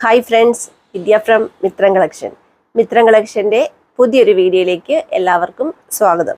Hi friends Vidya from Mithram collection Mithram കളക്ഷന്റെ പുതിയൊരു വീഡിയോയിലേക്ക് എല്ലാവർക്കും സ്വാഗതം.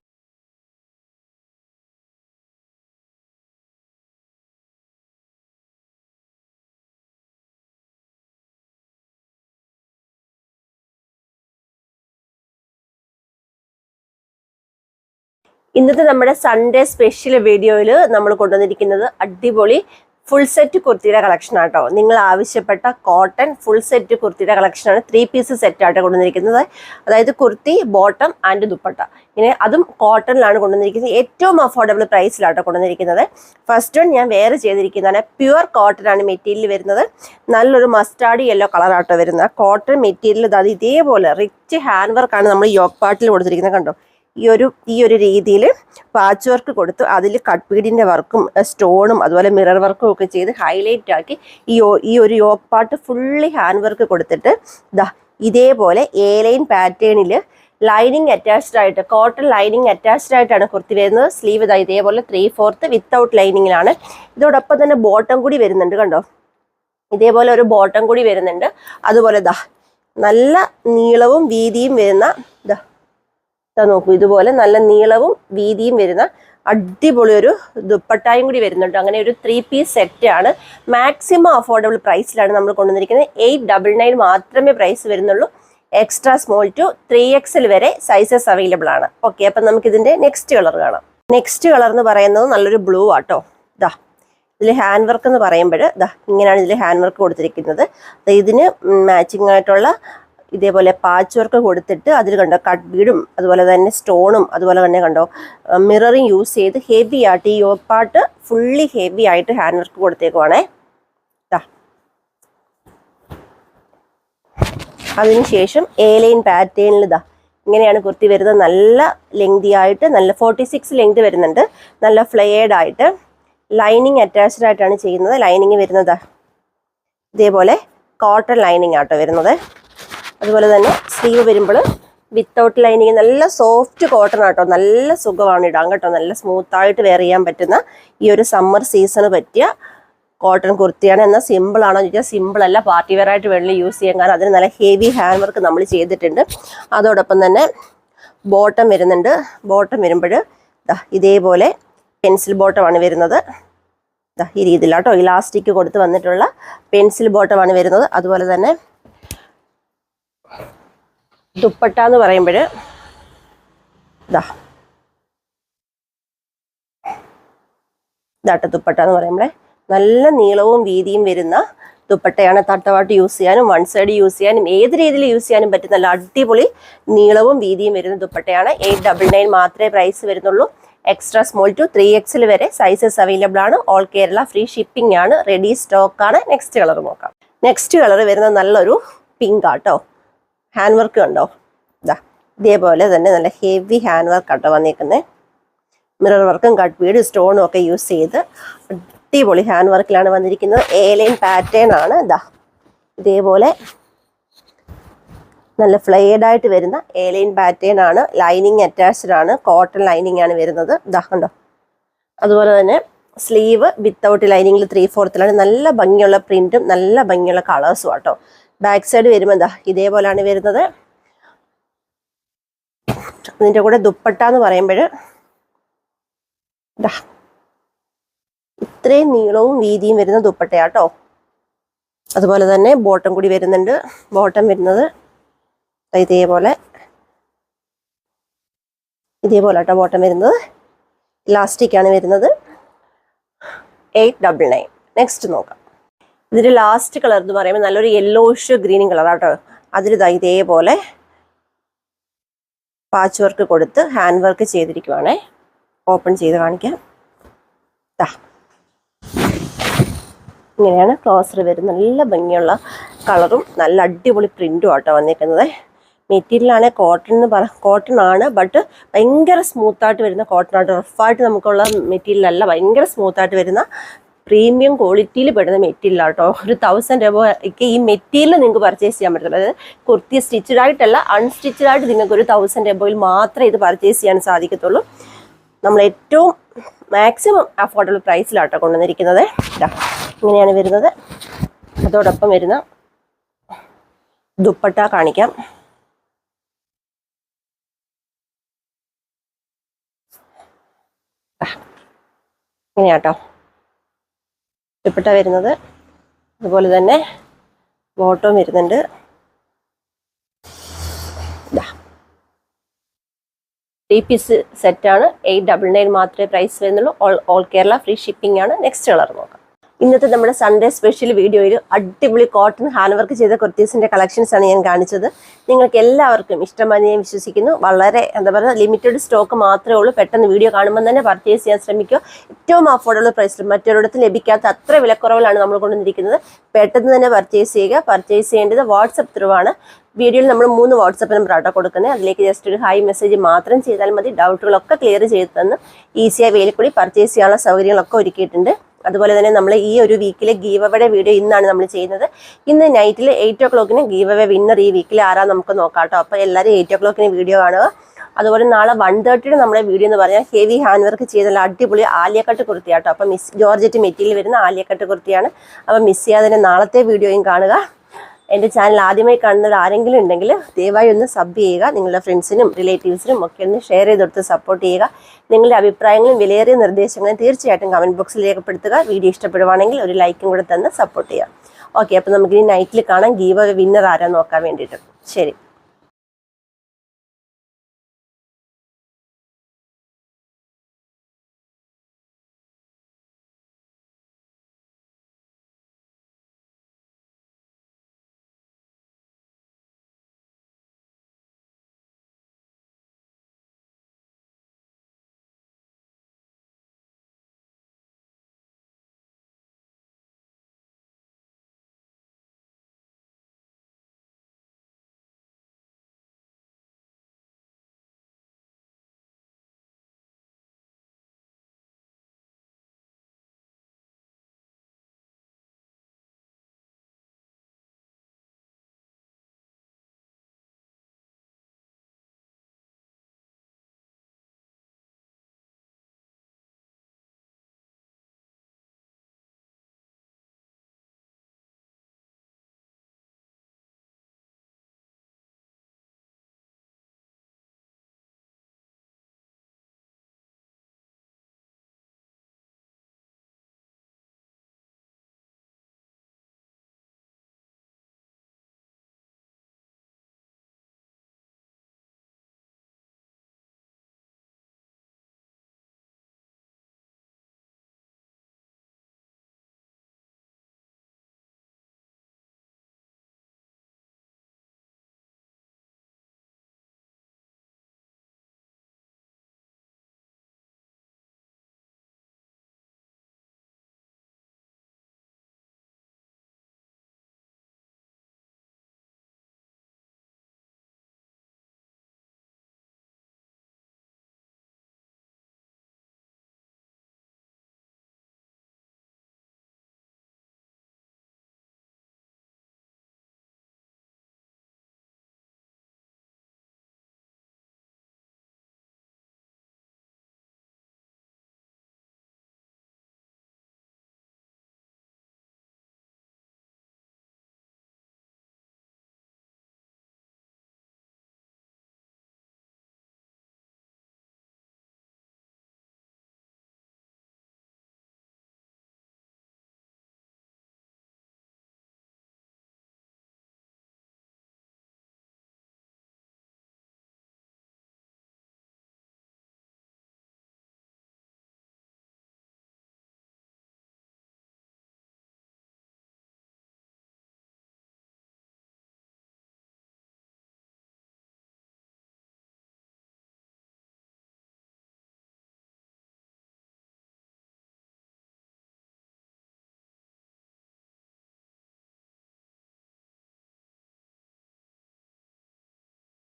ഇന്നത്തെ നമ്മുടെ സൺഡേ സ്പെഷ്യൽ വീഡിയോയിൽ നമ്മൾ കൊണ്ടുവന്നിരിക്കുന്നത് അടിപൊളി ഫുൾ സെറ്റ് കുർത്തിയുടെ കളക്ഷൻ ആട്ടോ. നിങ്ങൾ ആവശ്യപ്പെട്ട കോട്ടൺ ഫുൾ സെറ്റ് കുർത്തിയുടെ കളക്ഷനാണ് ത്രീ പീസ് സെറ്റ് ആയിട്ട് കൊണ്ടുവന്നിരിക്കുന്നത്. അതായത് കുർത്തി ബോട്ടം ആൻഡ് ദുപ്പട്ട. ഇങ്ങനെ അതും കോട്ടണിലാണ് കൊണ്ടുവന്നിരിക്കുന്നത്. ഏറ്റവും അഫോർഡബിൾ പ്രൈസിലാട്ടോ കൊണ്ടുവന്നിരിക്കുന്നത്. ഫസ്റ്റ് വൺ ഞാൻ വേറെ ചെയ്തിരിക്കുന്നതാണ്. പ്യുവർ കോട്ടൺ ആണ് മെറ്റീരിയൽ വരുന്നത്. നല്ലൊരു മസ്റ്റാർഡ് യെല്ലോ കളറാട്ടോ വരുന്നത്. കോട്ടൺ മെറ്റീരിയൽ അത് ഇതേപോലെ റിച്ച് ഹാൻഡ് വർക്കാണ് നമ്മൾ യോക്ക് പാട്ടിൽ കൊടുത്തിരിക്കുന്നത് കണ്ടോ? ഈ ഒരു ഈ ഒരു രീതിയിൽ പാച്ച് വർക്ക് കൊടുത്ത് അതിൽ കട്ട് ബീഡിന്റെ വർക്കും സ്റ്റോണും അതുപോലെ മിറർ വർക്കും ഒക്കെ ചെയ്ത് ഹൈലൈറ്റ് ആക്കി ഈ ഈ ഒരു yoke part fully hand work കൊടുത്തിട്ട് ദാ ഇതേപോലെ എ ലൈൻ പാറ്റേണിൽ ലൈനിങ് അറ്റാച്ച്ഡ് ആയിട്ട് കോട്ടൺ ലൈനിങ് അറ്റാച്ച്ഡ് ആയിട്ടാണ് കുർത്തി വരുന്നത്. സ്ലീവ് ഇതാ ഇതേപോലെ ത്രീ ഫോർത്ത് വിത്തൗട്ട് ലൈനിങ്ങിലാണ് ഇതോടൊപ്പം തന്നെ ബോട്ടം കൂടി വരുന്നുണ്ട് കണ്ടോ? ഇതേപോലെ ഒരു ബോട്ടം കൂടി വരുന്നുണ്ട്. അതുപോലെ ദാ നല്ല നീളവും വീതിയും വരുന്ന ദാ ഇതാ നോക്കൂ ഇതുപോലെ നല്ല നീളവും വീതിയും വരുന്ന അടിപൊളി ഒരു ദുപ്പട്ടായും കൂടി വരുന്നുണ്ട്. അങ്ങനെ ഒരു ത്രീ പീസ് സെറ്റ് ആണ്. മാക്സിമം അഫോർഡബിൾ പ്രൈസിലാണ് നമ്മൾ കൊണ്ടുവന്നിരിക്കുന്നത്. എയ്റ്റ് ഡബിൾ നയൻ മാത്രമേ പ്രൈസ് വരുന്നുള്ളൂ. Extra small to three XL വരെ സൈസസ് അവൈലബിൾ ആണ്. ഓക്കെ അപ്പം നമുക്ക് ഇതിന്റെ നെക്സ്റ്റ് കളർ കാണാം. നെക്സ്റ്റ് കളർ എന്ന് പറയുന്നത് നല്ലൊരു ബ്ലൂ ആട്ടോ. ദാ ഇതിൽ ഹാൻഡ് വർക്ക് എന്ന് പറയുമ്പോൾ ദാ ഇങ്ങനെയാണ് ഇതിൽ ഹാൻഡ് വർക്ക് കൊടുത്തിരിക്കുന്നത്. ഇതിന് മാച്ചിങ് ആയിട്ടുള്ള ഇതേപോലെ പാച്ച് വർക്ക് കൊടുത്തിട്ട് അതിൽ കണ്ടോ കട്ട് ബീഡും അതുപോലെ തന്നെ സ്റ്റോണും അതുപോലെ തന്നെ കണ്ടോ മിററിങ് യൂസ് ചെയ്ത് ഹെവി ആയിട്ട് ഈ ഒപ്പാട്ട് ഫുള്ളി ഹെവി ആയിട്ട് ഹാൻഡ് വർക്ക് കൊടുത്തേക്കുവാണേ. അതിനുശേഷം ഏലൈൻ ലൈൻ പാറ്റേണിൽ ഇതാ ഇങ്ങനെയാണ് കുർത്തി വരുന്നത്. നല്ല ലെങ്തി ആയിട്ട് നല്ല ഫോർട്ടി സിക്സ് ലെങ്ത് വരുന്നുണ്ട്. നല്ല ഫ്ലെയേഡ് ആയിട്ട്. ലൈനിങ് അറ്റാച്ച്ഡ് ആയിട്ടാണ് ചെയ്യുന്നത്. ലൈനിങ് വരുന്നത് ഇതേപോലെ കോട്ടൺ ലൈനിങ് ആട്ടോ വരുന്നത്. അതുപോലെ തന്നെ സ്ലീവ് വരുമ്പോൾ വിത്തൗട്ട് ലൈനിങ് നല്ല സോഫ്റ്റ് കോട്ടൺ ആട്ടോ. നല്ല സുഖമാണ് ഇടാൻ കേട്ടോ. നല്ല സ്മൂത്ത് ആയിട്ട് വെയർ ചെയ്യാൻ പറ്റുന്ന ഈ ഒരു സമ്മർ സീസണ് പറ്റിയ കോട്ടൺ കുർത്തിയാണ്. എന്നാൽ സിമ്പിൾ ആണോ എന്ന് ചോദിച്ചാൽ സിമ്പിൾ അല്ല. പാർട്ടി വെയർ ആയിട്ട് വെള്ളി യൂസ് ചെയ്യാൻ കാരണം അതിന് നല്ല ഹെവി ഹാൻഡ് വർക്ക് നമ്മൾ ചെയ്തിട്ടുണ്ട്. അതോടൊപ്പം തന്നെ ബോട്ടം വരുന്നുണ്ട്. ബോട്ടം വരുമ്പോൾ ഇതേപോലെ പെൻസിൽ ബോട്ടമാണ് വരുന്നത്. ഈ രീതിയിലാട്ടോ. ഇലാസ്റ്റിക് കൊടുത്ത് വന്നിട്ടുള്ള പെൻസിൽ ബോട്ടമാണ് വരുന്നത്. അതുപോലെ തന്നെ ദുപ്പട്ട എന്ന് പറയുമ്പോൾ ഇതാ ഇതാട്ട ദുപ്പട്ട എന്ന് പറയുമ്പോൾ നല്ല നീളവും വീതിയും വരുന്ന ദുപ്പട്ടയാണ് തട്ടവാട്ട് യൂസ് ചെയ്യാനും വൺ സൈഡ് യൂസ് ചെയ്യാനും ഏത് രീതിയിൽ യൂസ് ചെയ്യാനും പറ്റും നല്ല അടിപൊളി നീളവും വീതിയും വരുന്ന ദുപ്പട്ടയാണ്. എയ്റ്റ് ഡബിൾ നയൻ മാത്രമേ പ്രൈസ് വരുന്നുള്ളൂ. Extra small to three XL വരെ സൈസസ് അവൈലബിൾ ആണ്. ഓൾ കേരള ഫ്രീ ഷിപ്പിംഗ് ആണ്. റെഡി സ്റ്റോക്ക് ആണ്. നെക്സ്റ്റ് കളർ നോക്കാം. നെക്സ്റ്റ് കളർ വരുന്ന നല്ലൊരു പിങ്ക് ആട്ടോ ഹാൻഡ് വർക്ക് കണ്ടോ ഇതാ ഇതേപോലെ തന്നെ നല്ല ഹെവി ഹാൻഡ് വർക്ക് ആട്ടോ വന്നിരിക്കുന്നത് മിറർ വർക്കും കട്ട് വീട് സ്റ്റോണും ഒക്കെ യൂസ് ചെയ്ത് അടിപൊളി ഹാൻഡ് വർക്കിലാണ് വന്നിരിക്കുന്നത്. ഏലൈൻ ലൈൻ പാറ്റേൺ ആണ്. ഇതാ ഇതേപോലെ നല്ല ഫ്ലെയർഡ് ആയിട്ട് വരുന്ന ഏലൈൻ ലൈൻ പാറ്റേൺ ആണ്. ലൈനിങ് അറ്റാച്ച്ഡ് ആണ്. കോട്ടൺ ലൈനിങ് ആണ് വരുന്നത്. ഇതാ കണ്ടോ? അതുപോലെ തന്നെ സ്ലീവ് വിത്തൗട്ട് ലൈനിങ്ങിൽ ത്രീ ഫോർത്തിലാണ് നല്ല ഭംഗിയുള്ള പ്രിന്റും നല്ല ഭംഗിയുള്ള കളേഴ്സും ആട്ടോ. ബാക്ക് സൈഡ് വരുമ്പോൾ എന്താ ഇതേപോലെയാണ് വരുന്നത്. അതിന്റെ കൂടെ ദുപ്പട്ട എന്ന് പറയുമ്പോൾ ഇത്രയും നീളവും വീതിയും വരുന്ന ദുപ്പട്ടയാട്ടോ. അതുപോലെ തന്നെ ബോട്ടം കൂടി വരുന്നുണ്ട്. ബോട്ടം വരുന്നത് ഇതേപോലെ ഇതേപോലെ കേട്ടോ ബോട്ടം വരുന്നത്. ഇലാസ്റ്റിക് ആണ് വരുന്നത്. Eight double nine. നെക്സ്റ്റ് നോക്കാം. ഇതിന്റെ ലാസ്റ്റ് കളർ എന്ന് പറയുമ്പോൾ നല്ലൊരു യെല്ലോഷ് ഗ്രീൻ കളർ അതിലിതാ ഇതേപോലെ പാച്ച് വർക്ക് കൊടുത്ത് ഹാൻഡ് വർക്ക് ചെയ്തിരിക്കുവാണേ. ഓപ്പൺ ചെയ്ത് കാണിക്കാം. ദാ. ഇങ്ങനെയാണ് ക്ലോസർ വരുന്ന നല്ല ഭംഗിയുള്ള കളറും നല്ല അടിപൊളി പ്രിന്റും ആട്ടോ വന്നിരിക്കുന്നത് മെറ്റീരിയലാണ് കോട്ടൺ എന്ന് പറ കോട്ടൺ ആണ് ബട്ട് ഭയങ്കര സ്മൂത്തായിട്ട് വരുന്ന കോട്ടൺ ആയിട്ട് റഫായിട്ട് നമുക്കുള്ള മെറ്റീരിയലല്ല ഭയങ്കര സ്മൂത്തായിട്ട് വരുന്ന പ്രീമിയം ക്വാളിറ്റിയിൽ പെടുന്ന മെറ്റീരിയൽ ആട്ടോ ഒരു തൗസൻഡ് രൂപ ഒക്കെ ഈ മെറ്റീരിയൽ നിങ്ങൾക്ക് പർച്ചേസ് ചെയ്യാൻ പറ്റുള്ളൂ അതായത് കുർത്തി സ്റ്റിച്ചഡ് ആയിട്ടല്ല അൺസ്റ്റിച്ചഡ് ആയിട്ട് നിങ്ങൾക്ക് ഒരു തൗസൻഡ് രൂപയിൽ മാത്രമേ ഇത് പർച്ചേസ് ചെയ്യാൻ സാധിക്കത്തുള്ളൂ. നമ്മൾ ഏറ്റവും മാക്സിമം അഫോർഡബിൾ പ്രൈസിലാട്ടോ കൊണ്ടുവന്നിരിക്കുന്നത്. ഇങ്ങനെയാണ് വരുന്നത്. അതോടൊപ്പം വരുന്ന ദുപ്പട്ട കാണിക്കാം. ഇങ്ങനെയാട്ടോ. ദുപ്പട്ട വരുന്നത്. അതുപോലെ തന്നെ ബോട്ടവും വരുന്നുണ്ട്. ത്രീ പീസ് സെറ്റാണ് എയ്റ്റ് ഡബിൾ നയൻ മാത്രമേ പ്രൈസ് വരുന്നുള്ളൂ. All all Kerala free shipping ആണ്. നെക്സ്റ്റ് കളർ നോക്കാം. ഇന്നത്തെ നമ്മുടെ സൺഡേ സ്പെഷ്യൽ വീഡിയോയിൽ അടിപൊളി കോട്ടൺ ഹാൻഡ് വർക്ക് ചെയ്ത കുർത്തീസിന്റെ കളക്ഷൻസാണ് ഞാൻ കാണിച്ചത്. നിങ്ങൾക്ക് എല്ലാവർക്കും ഇഷ്ടമായി ഞാൻ വിശ്വസിക്കുന്നു. വളരെ എന്താ പറയുക ലിമിറ്റഡ് സ്റ്റോക്ക് മാത്രമേ ഉള്ളൂ. പെട്ടെന്ന് വീഡിയോ കാണുമ്പോൾ തന്നെ പർച്ചേസ് ചെയ്യാൻ ശ്രമിക്കുക. ഏറ്റവും അഫോർഡബിൾ പ്രൈസിൽ മറ്റൊരിടത്ത് ലഭിക്കാത്ത അത്ര വിലക്കുറവിലാണ് നമ്മൾ കൊണ്ടുവന്നിരിക്കുന്നത്. പെട്ടെന്ന് തന്നെ പർച്ചേസ് ചെയ്യുക. പർച്ചേസ് ചെയ്യേണ്ടത് വാട്സപ്പ് ത്രൂ ആണ്. വീഡിയോയിൽ നമ്മൾ മൂന്ന് വാട്സപ്പ് നമ്പർ ആട്ടോ കൊടുക്കുന്നത്. അതിലേക്ക് ജസ്റ്റ് ഒരു ഹൈ മെസ്സേജ് മാത്രം ചെയ്താൽ മതി. ഡൗട്ടുകളൊക്കെ ക്ലിയർ ചെയ്ത് തന്ന് ഈസിയായി വെയിൽ കൂടി പർച്ചേസ് ചെയ്യാനുള്ള സൗകര്യങ്ങളൊക്കെ ഒരുക്കിയിട്ടുണ്ട്. അതുപോലെ തന്നെ നമ്മൾ ഈ ഒരു വീക്കിലെ ഗീവ് അവയുടെ വീഡിയോ ഇന്നാണ് നമ്മൾ ചെയ്യുന്നത്. ഇന്ന് നൈറ്റിൽ എയ്റ്റ് ഒ ക്ലോക്കിന് ഗീവ് വിന്നർ ഈ വീക്കിൽ ആരാ നമുക്ക് നോക്കാം കേട്ടോ അപ്പോൾ എല്ലാവരും എയ്റ്റ് ഒ ക്ലോക്കിന് വീഡിയോ കാണുക. അതുപോലെ നാളെ വൺ തേർട്ടിയുടെ നമ്മുടെ വീഡിയോ എന്ന് പറഞ്ഞാൽ ഹെവി ഹാൻഡ് വർക്ക് ചെയ്ത നല്ല അടിപൊളി ആലിയക്കട്ട് കുർത്തിയാട്ടോ. അപ്പോൾ മിസ് ജോർജറ്റ് മെറ്റീരിയൽ വരുന്ന ആലിയക്കട്ട് കുർത്തിയാണ്. അപ്പോൾ മിസ് ചെയ്യാതെ നാളത്തെ വീഡിയോയും കാണുക. എന്റെ ചാനൽ ആദ്യമായി കാണുന്നവർ ആരെങ്കിലും ഉണ്ടെങ്കിൽ ദയവായി ഒന്ന് സബ് ചെയ്യുക നിങ്ങളുടെ ഫ്രണ്ട്സിനും റിലേറ്റീവ്സിനും ഒക്കെ ഒന്ന് ഷെയർ ചെയ്ത് കൊടുത്ത് സപ്പോർട്ട് ചെയ്യുക. നിങ്ങളുടെ അഭിപ്രായങ്ങളും വിലയേറിയ നിർദ്ദേശങ്ങളും തീർച്ചയായിട്ടും കമന്റ് ബോക്സിൽ രേഖപ്പെടുത്തുക. വീഡിയോ ഇഷ്ടപ്പെടുവാണെങ്കിൽ ഒരു ലൈക്കും കൂടെ തന്ന് സപ്പോർട്ട് ചെയ്യുക. ഓക്കെ അപ്പോൾ നമുക്കിനി നൈറ്റിൽ കാണാം. ഗീവ വിന്നർ ആരാ നോക്കാൻ വേണ്ടിയിട്ട്. ശരി.